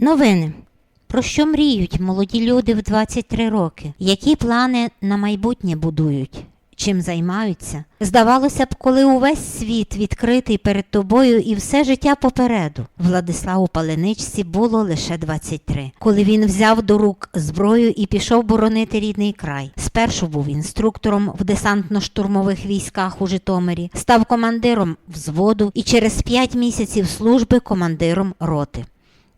Новини. Про що мріють молоді люди в 23 роки? Які плани на майбутнє будують? Чим займаються? Здавалося б, коли увесь світ відкритий перед тобою і все життя попереду. Владиславу Паленичці було лише 23. Коли він взяв до рук зброю і пішов боронити рідний край. Спершу був інструктором в десантно-штурмових військах у Житомирі, став командиром взводу і через 5 місяців служби командиром роти.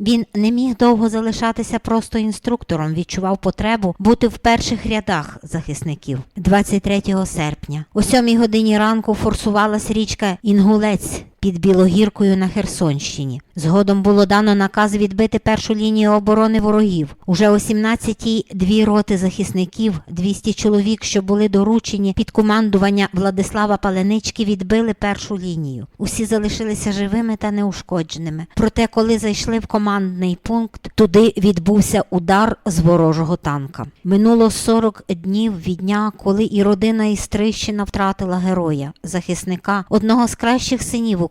Він не міг довго залишатися просто інструктором, відчував потребу бути в перших рядах захисників. 23 серпня о 7 годині ранку форсувалась річка Інгулець під Білогіркою на Херсонщині. Згодом було дано наказ відбити першу лінію оборони ворогів. Уже о 17-й дві роти захисників, 200 чоловік, що були доручені під командування Владислава Паленички, відбили першу лінію. Усі залишилися живими та неушкодженими. Проте, коли зайшли в командний пункт, туди відбувся удар з ворожого танка. Минуло 40 днів від дня, коли і родина із Трищина втратила героя, захисника, одного з кращих синів України.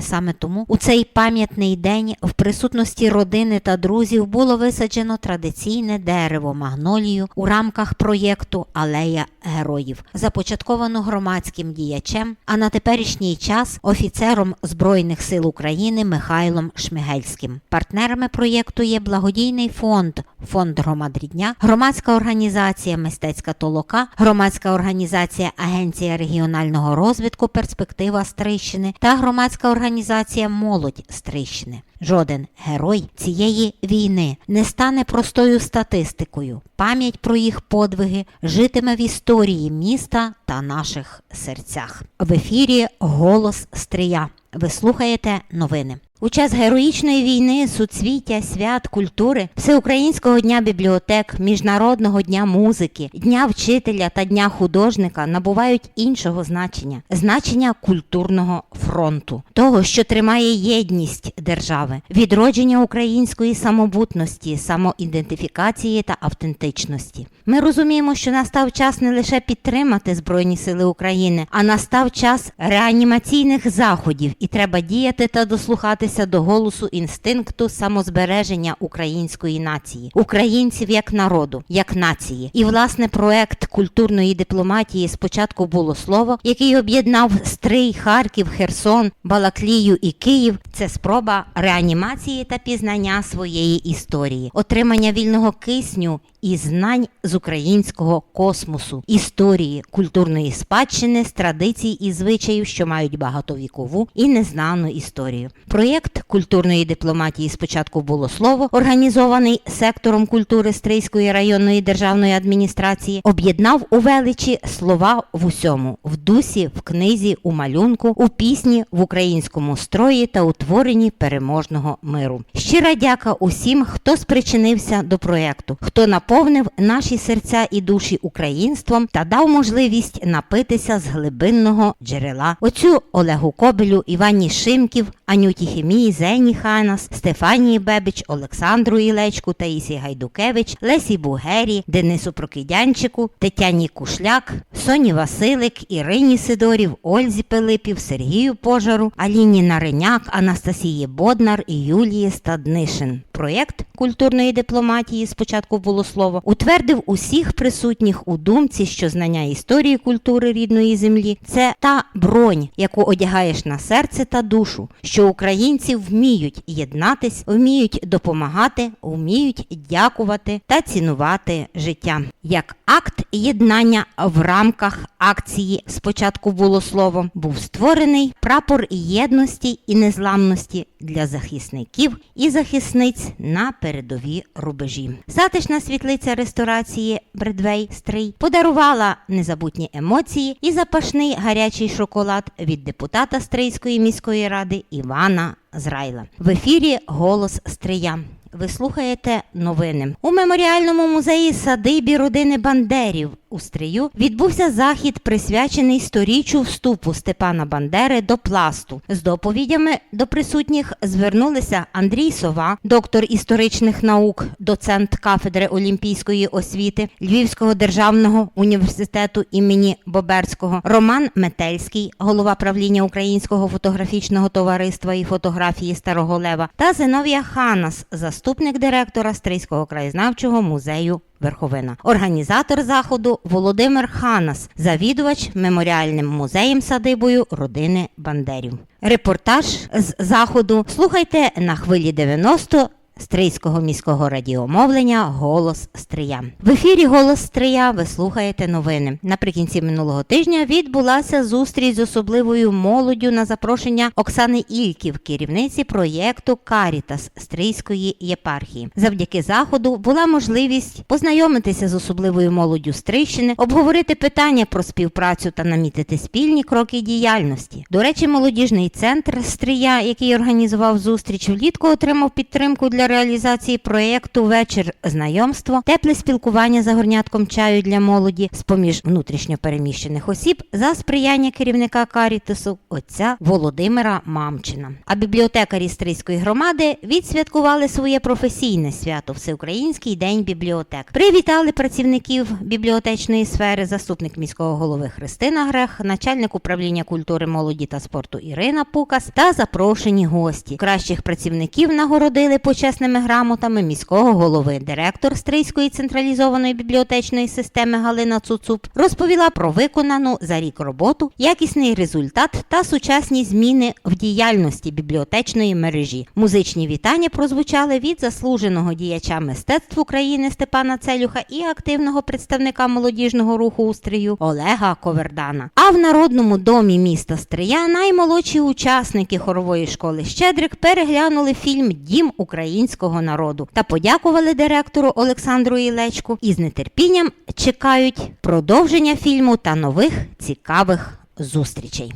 Саме тому у цей пам'ятний день в присутності родини та друзів було висаджено традиційне дерево магнолію у рамках проєкту Алея героїв, започатковано громадським діячем, а на теперішній час офіцером Збройних сил України Михайлом Шмигельським. Партнерами проєкту є благодійний фонд Фонд громадрідня, громадська організація Мистецька толока, громадська організація Агенція регіонального розвитку Перспектива Стрищини та громадська організація Молодь Стрищини. Жоден герой цієї війни не стане простою статистикою. Пам'ять про їх подвиги житиме в історії міста та наших серцях. В ефірі Голос Стрия. Ви слухаєте новини. У час героїчної війни, суцвіття, свят, культури, Всеукраїнського дня бібліотек, Міжнародного дня музики, Дня вчителя та Дня художника набувають іншого значення значення культурного фронту, того, що тримає єдність держави, відродження української самобутності, самоідентифікації та автентичності. Ми розуміємо, що настав час не лише підтримати Збройні Сили України, а настав час реанімаційних заходів, і треба діяти та дослухатися до голосу інстинкту самозбереження української нації, українців як народу, як нації. І власне проект культурної дипломатії спочатку було слово, який об'єднав Стрий, Харків, Херсон, Балаклію і Київ. Це спроба реанімації та пізнання своєї історії, отримання вільного кисню і знань з українського космосу, історії, культурної спадщини, з традицій і звичаїв, що мають багатовікову і незнану історію. Проєкт культурної дипломатії спочатку було слово, організований сектором культури Стрийської районної державної адміністрації, об'єднав у величі слова в усьому, в дусі, в книзі, у малюнку, у пісні, в українському строї та утворенні переможного миру. Щира дяка усім, хто спричинився до проєкту, хто наповнив наші серця і душі українством та дав можливість напитися з глибинного джерела. Оцю Олегу Кобелю, Івані Шимків, Анюті Хімії, Зені Ханас, Стефанії Бебич, Олександру Ілечку, Таїсі Гайдукевич, Лесі Бугері, Денису Прокидянчику, Тетяні Кушляк, Соні Василик, Ірині Сидорів, Ользі Пилипів, Сергію Пожару, Аліні Нариняк, Анастасії Боднар і Юлії Стаднишин. Проєкт культурної дипломатії спочатку було слово, утвердив усіх присутніх у думці, що знання історії культури рідної землі це та бронь, яку одягаєш на серце та душу, що українці вміють єднатись, вміють допомагати, вміють дякувати та цінувати життя. Як акт єднання в рамках акції спочатку було слово, був створений прапор єдності і незламності для захисників і захисниць на передові рубежі. Затишна світлиця ресторації Бредвей Стрий подарувала незабутні емоції і запашний гарячий шоколад від депутата Стрийської міської ради Івана Зрайла. В ефірі Голос Стрия. Ви слухаєте новини у меморіальному музеї садибі родини Бандерів у Стрию відбувся захід, присвячений сторіччю вступу Степана Бандери до пласту. З доповідями до присутніх звернулися Андрій Сова, доктор історичних наук, доцент кафедри олімпійської освіти Львівського державного університету імені Боберського, Роман Метельський, голова правління Українського фотографічного товариства і фотографії Старого Лева, та Зиновія Ханас, заступник директора Стрийського краєзнавчого музею Верховина. Організатор заходу Володимир Ханас, завідувач меморіальним музеєм садибою родини Бандерів. Репортаж з заходу слухайте на хвилі 90 Стрийського міського радіомовлення Голос Стрия. В ефірі Голос Стрия ви слухаєте новини. Наприкінці минулого тижня відбулася зустріч з особливою молоддю на запрошення Оксани Ільків, керівниці проєкту Карітас Стрийської єпархії. Завдяки заходу була можливість познайомитися з особливою молоддю Стрийщини, обговорити питання про співпрацю та намітити спільні кроки діяльності. До речі, молодіжний центр Стрия, який організував зустріч влітку, отримав підтримку для реалізації проєкту Вечір знайомство, тепле спілкування за горнятком чаю для молоді з поміж внутрішньо переміщених осіб за сприяння керівника Карітасу отця Володимира Мамчина. А бібліотекарі Стрийської громади відсвяткували своє професійне свято Всеукраїнський день бібліотек. Привітали працівників бібліотечної сфери, заступник міського голови Христина Грех, начальник управління культури, молоді та спорту Ірина Пукас та запрошені гості. Кращих працівників нагородили почесними грамотами міського голови. Директор Стрийської централізованої бібліотечної системи Галина Цуцуп розповіла про виконану за рік роботу, якісний результат та сучасні зміни в діяльності бібліотечної мережі. Музичні вітання прозвучали від заслуженого діяча мистецтв України Степана Целюха і активного представника молодіжного руху у Стрию Олега Ковердана. А в народному домі міста Стрия наймолодші учасники хорової школи Щедрик переглянули фільм Дім українського народу та подякували директору Олександру Ілечку і з нетерпінням чекають продовження фільму та нових цікавих зустрічей.